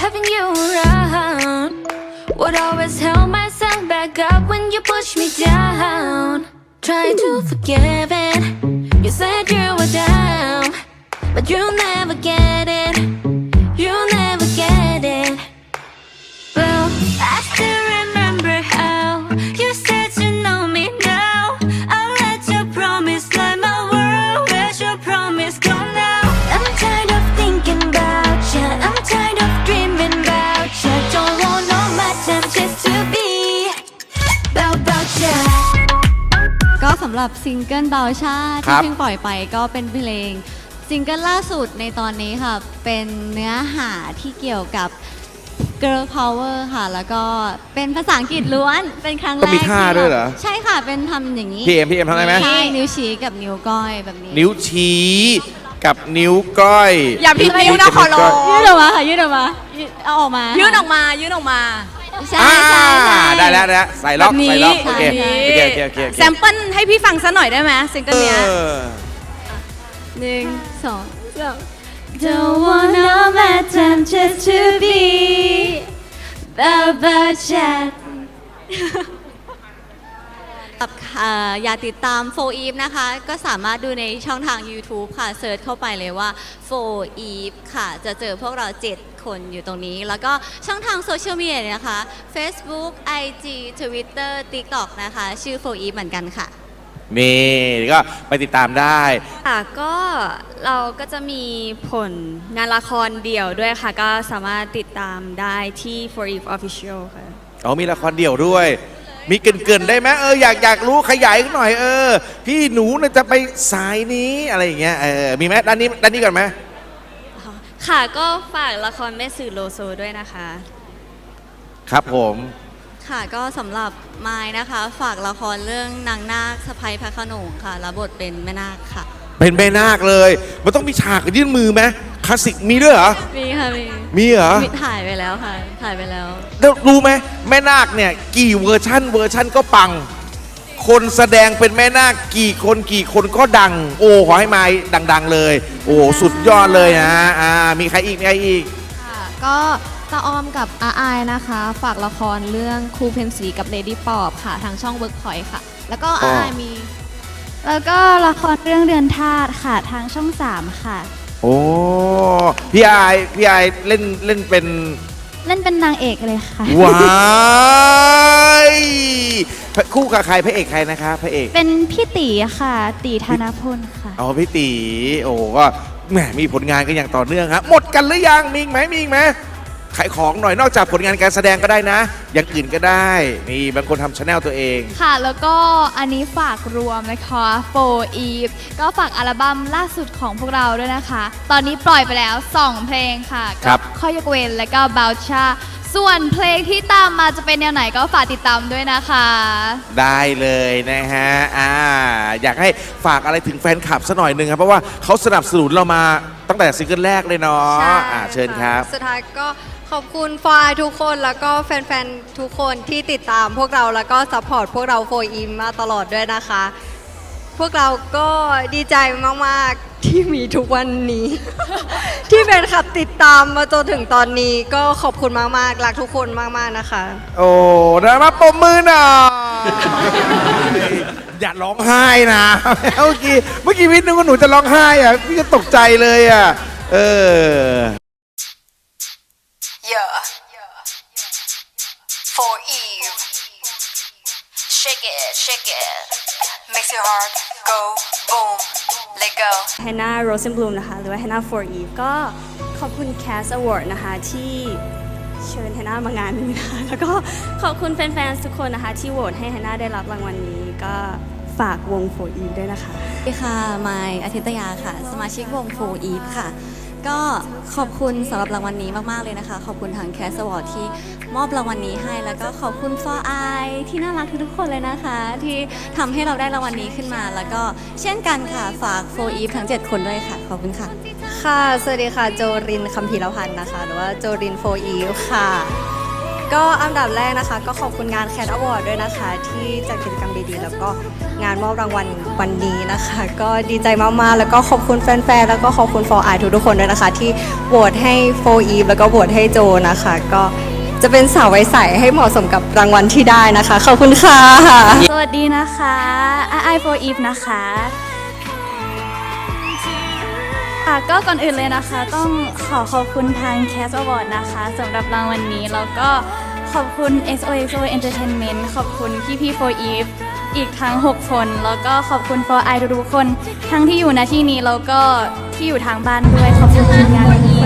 having you around. Would always hold myself back up when you push me down. Trying to hmm. forgive it. You said you were down But you never get it สำหรับซิงเกิลเบาชาครัที่บ เพิ่งปล่อยไปก็เป็นเพลงซิงเกิลล่าสุดในตอนนี้ค่ะ เป็นเนื้อหาที่เกี่ยวกับ girl power ค่ะ แล้วก็เป็นภาษาอังกฤษล้วน เป็นครั้งแรกก็มีท่าที่ด้วยเหรอ ใช่ค่ะ เป็นทำอย่างนี้พี่เอ็มพี่เอ็มทำได้ไหมใช่นิ้วชี้กับนิ้วก้อยแบบนี้นิ้วชี้กับนิ้วก้อยอย่าพิมพ์นิ้วนะขอร้อง ยืดออกมาค่ะยืดออกมายืดเอาออกมา ยื่นออกมายื่นออกมา ใช่อ่าใช่ใช่ ได้แล้วได้แล้วใส่ล็อกแบบนี้ ใส่ล็อกโอเคใช่โอเคโอเคโอเคโอเคแซมเปิลให้พี่ฟังซะหน่อยได้ไหมซิงเกิลเอเนี้ยอหนึ่งสองสาม Don't want no bad time just to be about chat กับเอ่ออย่าติดตามโฟอีฟนะคะ ก็สามารถดูในช่องทาง YouTube ค่ะเซิร์ชเข้าไปเลยว่าโฟอีฟค่ะ จะเจอพวกเรา 7 คนอยู่ตรงนี้ แล้วก็ช่องทางโซเชียลมีเดียนะคะ Facebook IG Twitter TikTok นะคะ ชื่อโฟอีฟเหมือนกันค่ะ นี่ก็ไปติดตามได้ ค่ะก็เราก็จะมีผลงานละครเดี่ยวด้วยค่ะ ก็สามารถติดตามได้ที่ For Eve Official ค่ะ อ๋อมีละครเดี่ยวด้วย มีเกรินๆได้ไหมเอออยากอยากรู้ขยายหน่อยเออ พี่หนูเนี่ยจะไปสายนี้อะไรอย่างเงี้ยเออมีไหมด้านนี้ด้านนี้ก่อนไหมค่ะก็ฝากละครแม่สื่อโลโซด้วยนะคะ ครับผมค่ะก็สำหรับไม้นะคะ ฝากละครเรื่องนางนาคสะพ้ยพระโขนงค่ะรับบทเป็นแม่นาคค่ะ เป็นแม่นาคเลย มันต้องมีฉากยื่นมือไหมค ลาสสิกมีด้วยเหรอ มีค่ะมีมีเหรอ มีถ่ายไปแล้วค่ะ ถ่ายไปแล้ว แล้วรู้ไหมแม่นาคเนี่ยกี่เวอร์ชั่นเวอร์ชั่นก็ปัง คนแสดงเป็นแม่นาคกี่คนกี่คนก็ดัง โอ้ขอให้มาดัง ๆ เลย โอ้สุดยอดเลยนะอ่ามีใครอีกมีใครอีก ค่ะก็ตาออมกับอาอายนะคะ ฝากละครเรื่องครูเพนสีกับเลดี้ปอบค่ะ ทางช่องเวิร์กพอยค่ะ แล้วก็อ๋อาออายมี แล้วก็ละครเรื่องเดือนธาตุค่ะ ทางช่อง 3 ค่ะ โอ้พี่ไอายพี่ไอายเล่นเล่นเป็นเล่นเป็นนางเอกเลยค่ะว้ายคู่กับใครพระเอกใครนะคะพระเอกเป็นพี่ตีค่ะ ตีธนพลค่ะ อ๋อพี่ตีโอ้ก็แหมมีผลงานกันอย่างต่อเนื่องครับหมดกันหรือยังมีอีกไหมมีอีกไหม ขายของหน่อยนอกจากผลงานการแสดงก็ได้นะ อย่างอื่นก็ได้นี่บางคนทำชาแนลตัวเอง ค่ะ แล้วก็อันนี้ฝากรวมนะคะ4 Eve ก็ฝากอัลบั้มล่าสุดของพวกเราด้วยนะคะ ตอนนี้ปล่อยไปแล้ว 2 เพลงค่ะครับก็ข้อยกเว้นและก็บ o ลชาส่วนเพลงที่ตามมาจะเป็นแนวไหนก็ฝากติดตามด้วยนะคะ ได้เลยนะฮะอ่าอยากให้ฝากอะไรถึงแฟนคลับสักหน่อยหนึ่งครับ เพราะว่าเขาสนับสนุนเรามาตั้งแต่ซิงเกิลแรกเลยเนาะใช่อ่าเชิญครับ สุดท้ายก็ ขอบคุณฟายทุกคนแล้วก็แฟนๆ ทุกคนที่ติดตามพวกเราแล้วก็ซัพพอร์ตพวกเราโฟอิมมาตลอดด้วยนะคะ พวกเราก็ดีใจมากๆ ที่มีทุกวันนี้ ที่แฟนคลับติดตามมาจนถึงตอนนี้ก็ขอบคุณมากๆรักทุกคนมากๆนะคะ โอ้นะมาปมมือหน่อย อย่าร้องไห้นะ เมื่อกี้เมื่อกี้วิทย์นึกว่าหนูจะร้องไห้อะพี่ก็ตกใจเลยอะ เออ For Eve. Shake it, shake it. Makes your heart go boom. Let go. Hannah Rosenblum นะคะ หรือว่า Hannah For Eve ก็ขอบคุณ Cast Award นะคะที่เชิญ Hannah มางานนี้นะคะแล้วก็ขอบคุณแฟนๆ ทุกคนนะคะ ที่โหวตให้ Hannah ได้รับรางวัลนี้ ก็ฝากวง For Eve ด้วยนะคะ สวัสดีค่ะไมายอาทิตยาค่ะ สมาชิกวงโฟอีฟค่ะ ก็ขอบคุณสำหรับรางวัลนี้มาก ๆ เลยนะคะ ขอบคุณทางแคสวอร์ที่มอบรางวัลนี้ให้ แล้วก็ขอบคุณฟอไอที่น่ารักทุกคนเลยนะคะ ที่ทำให้เราได้รางวัลนี้ขึ้นมา แล้วก็เช่นกันค่ะ ฝากโฟอีฟทั้ง 7 คนด้วยค่ะ ขอบคุณค่ะ ค่ะ สวัสดีค่ะ โจรินคัมพีรพันธ์นะคะ หรือว่าโจรินโฟอีฟค่ะ ก็อันดับแรกนะคะ ก็ขอบคุณงานแค t อ w อร์ดด้วยนะคะ ที่จัดกิจกรรมดีๆ แล้วก็งานมอบรางวัลวันนี้นะคะ ก็ดีใจมากๆ แล้วก็ขอบคุณแฟนๆ แล้วก็ขอบคุณ for I ทุกๆคนด้วยนะคะ ที่โหวตให้โฟอีฟแล้วก็โหวตให้โจนะคะ ก็จะเป็นสาวไว้ใสให้เหมาะสมกับรางวัลที่ได้นะคะ ขอบคุณค่ะ สวัสดีนะคะไอโฟอีฟนะคะ ค่ะก็ก่อนอื่นเลยนะคะ ต้องขอขอบคุณทาง Cast Award นะคะสำหรับรางวัลนี้ แล้วก็ขอบคุณ SOXO Entertainment ขอบคุณพี่พี่ for Eve อีกทั้ง 6 คน แล้วก็ขอบคุณ for I ทุกๆคน ทั้งที่อยู่ณที่นี้แล้วก็ที่อยู่ทางบ้านด้วยขอบคุณทีมงานวันนี้